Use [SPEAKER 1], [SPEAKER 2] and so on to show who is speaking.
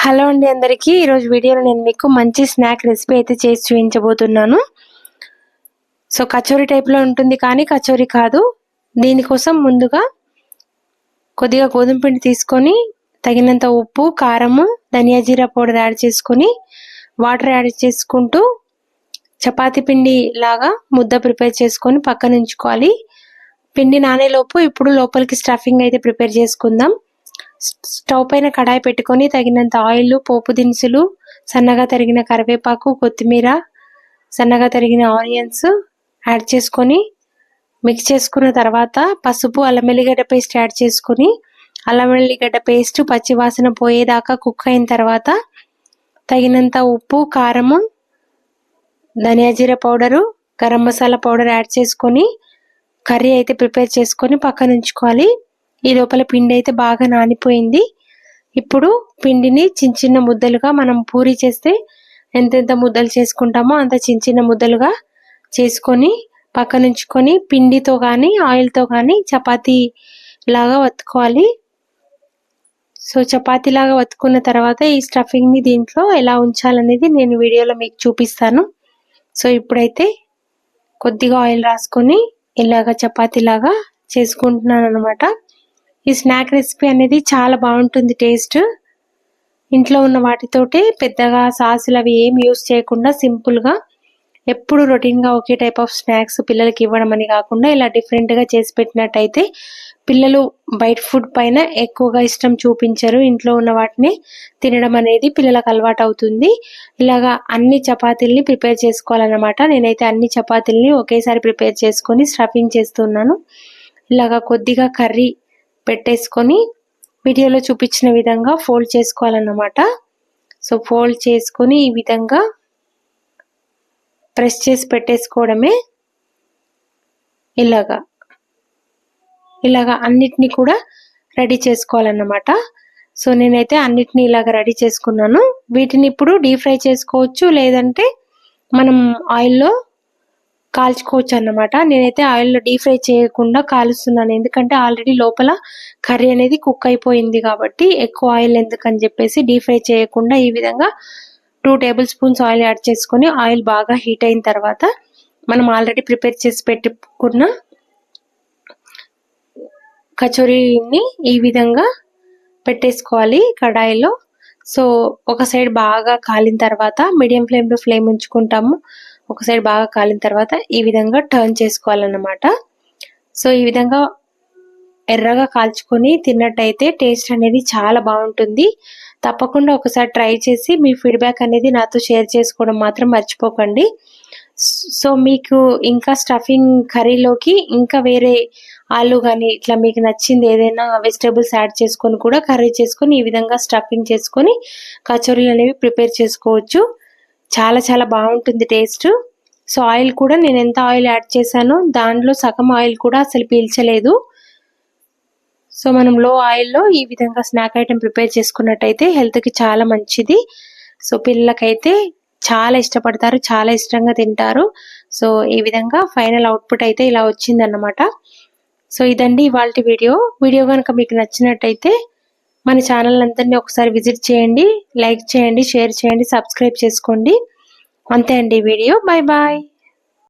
[SPEAKER 1] Hello అండి అందరికీ. ఈరోజు వీడియోలో నేను మీకు మంచి స్నాక్ రెసిపీ అయితే చేసి చూపించబోతున్నాను. సో కచోరీ టైప్లో ఉంటుంది కానీ కచోరీ కాదు. దీనికోసం ముందుగా కొద్దిగా గోధుమ పిండి తీసుకొని తగినంత ఉప్పు కారము ధనియా జీరా పౌడర్ యాడ్ చేసుకొని వాటర్ యాడ్ చేసుకుంటూ చపాతి పిండి లాగా ముద్ద ప్రిపేర్ చేసుకొని పక్కన ఉంచుకోవాలి. పిండి నానేలోపు ఇప్పుడు లోపలికి స్టఫింగ్ అయితే ప్రిపేర్ చేసుకుందాం. స్టవ్ పైన కడాయి పెట్టుకొని తగినంత ఆయిల్ పోపు దినుసులు సన్నగా తరిగిన కరివేపాకు కొత్తిమీర సన్నగా తరిగిన ఆనియన్స్ యాడ్ చేసుకొని మిక్స్ చేసుకున్న తర్వాత పసుపు అల్లం వెల్లిగడ్డ పేస్ట్ యాడ్ చేసుకొని అల్లం వెల్లిగడ్డ పేస్ట్ పచ్చివాసన పోయేదాకా కుక్ అయిన తర్వాత తగినంత ఉప్పు కారము ధనియా జీర powder garam masala powder add చేసుకొని కర్రీ అయితే ప్రిపేర్ చేసుకొని పక్కన ఉంచుకోవాలి. ఈ లోపల పిండి అయితే బాగా నానిపోయింది. ఇప్పుడు పిండిని చిన్న చిన్న ముద్దలుగా మనం పూరి చేస్తే ఎంతెంత ముద్దలు చేసుకుంటామో అంత చిన్న చిన్న ముద్దలుగా చేసుకొని పక్కనుంచుకొని పిండితో కానీ ఆయిల్తో కానీ చపాతీ లాగా వత్తుకోవాలి. సో చపాతీ లాగా వత్తుకున్న తర్వాత ఈ స్టఫింగ్ని దీంట్లో ఎలా ఉంచాలనేది నేను వీడియోలో మీకు చూపిస్తాను. సో ఇప్పుడైతే కొద్దిగా ఆయిల్ రాసుకొని ఇలాగ చపాతీ లాగా చేసుకుంటున్నాను అనమాట ఈ స్నాక్ రెసిపీ అనేది చాలా బాగుంటుంది టేస్ట్. ఇంట్లో ఉన్న వాటితోటి పెద్దగా సాసులు అవి ఏం యూస్ చేయకుండా సింపుల్గా ఎప్పుడు రొటీన్గా ఒకే టైప్ ఆఫ్ స్నాక్స్ పిల్లలకి ఇవ్వడం అని కాకుండా ఇలా డిఫరెంట్గా చేసి పెట్టినట్టయితే పిల్లలు బయట ఫుడ్ పైన ఎక్కువగా ఇష్టం చూపించరు. ఇంట్లో ఉన్న వాటిని తినడం అనేది పిల్లలకు అలవాటు అవుతుంది. ఇలాగా అన్ని చపాతీల్ని ప్రిపేర్ చేసుకోవాలన్నమాట. నేనైతే అన్ని చపాతీల్ని ఒకేసారి ప్రిపేర్ చేసుకొని స్టఫింగ్ చేస్తున్నాను. ఇలాగా కొద్దిగా కర్రీ పెట్టేసుకొని వీడియోలో చూపించిన విధంగా ఫోల్డ్ చేసుకోవాలన్నమాట. సో ఫోల్డ్ చేసుకొని ఈ విధంగా ప్రెస్ చేసి పెట్టేసుకోవడమే ఇలాగా. ఇలాగా అన్నిటినీ కూడా రెడీ చేసుకోవాలన్నమాట. సో నేనైతే అన్నిటినీ ఇలాగ రెడీ చేసుకున్నాను. వీటిని ఇప్పుడు డీప్ ఫ్రై చేసుకోవచ్చు లేదంటే మనం ఆయిల్లో కాల్చుకోవచ్చు అన్నమాట. నేనైతే ఆయిల్లో డీప్ ఫ్రై చేయకుండా కాలుస్తున్నాను. ఎందుకంటే ఆల్రెడీ లోపల కర్రీ అనేది కుక్ అయిపోయింది కాబట్టి ఎక్కువ ఆయిల్ ఎందుకని చెప్పేసి డీప్ ఫ్రై చేయకుండా ఈ విధంగా two tablespoons oil add చేసుకొని ఆయిల్ బాగా హీట్ అయిన తర్వాత మనం ఆల్రెడీ ప్రిపేర్ చేసి పెట్టుకున్న కచోరీని ఈ విధంగా పెట్టేసుకోవాలి కడాయిలో. సో ఒక సైడ్ బాగా కాలిన తర్వాత మీడియం ఫ్లేమ్లో ఫ్లేమ్ ఉంచుకుంటాము. ఒక సైడ్ బాగా కాలిన తర్వాత ఈ విధంగా టర్న్ చేసుకోవాలన్నమాట. సో ఈ విధంగా ఎర్రగా కాల్చుకొని తిన్నట్టయితే టేస్ట్ అనేది చాలా బాగుంటుంది. తప్పకుండా ఒకసారి ట్రై చేసి మీ ఫీడ్బ్యాక్ అనేది నాతో షేర్ చేసుకోవడం మాత్రం మర్చిపోకండి. సో మీకు ఇంకా స్టఫింగ్ కర్రీలోకి ఇంకా వేరే ఆలు కానీ ఇట్లా మీకు నచ్చింది ఏదైనా వెజిటేబుల్స్ యాడ్ చేసుకొని కూడా కర్రీ చేసుకొని ఈ విధంగా స్టఫింగ్ చేసుకొని కచోరీలు అనేవి ప్రిపేర్ చేసుకోవచ్చు. చాలా చాలా బాగుంటుంది టేస్ట్. సో ఆయిల్ కూడా నేను ఎంత ఆయిల్ యాడ్ చేశానో దాంట్లో సగం ఆయిల్ కూడా అసలు పీల్చలేదు. సో మనం లో ఆయిల్లో ఈ విధంగా స్నాక్ ఐటెం ప్రిపేర్ చేసుకున్నట్టయితే హెల్త్కి చాలా మంచిది. సో పిల్లలకైతే చాలా ఇష్టపడతారు చాలా ఇష్టంగా తింటారు. సో ఈ విధంగా ఫైనల్ అవుట్పుట్ అయితే ఇలా వచ్చిందన్నమాట. సో ఇదండి ఇవాళ వీడియో. వీడియో కనుక మీకు నచ్చినట్టయితే మన ఛానల్ అందరినీ ఒకసారి విజిట్ చేయండి లైక్ చేయండి షేర్ చేయండి సబ్స్క్రైబ్ చేసుకోండి. అంతే అండి వీడియో బాయ్ బాయ్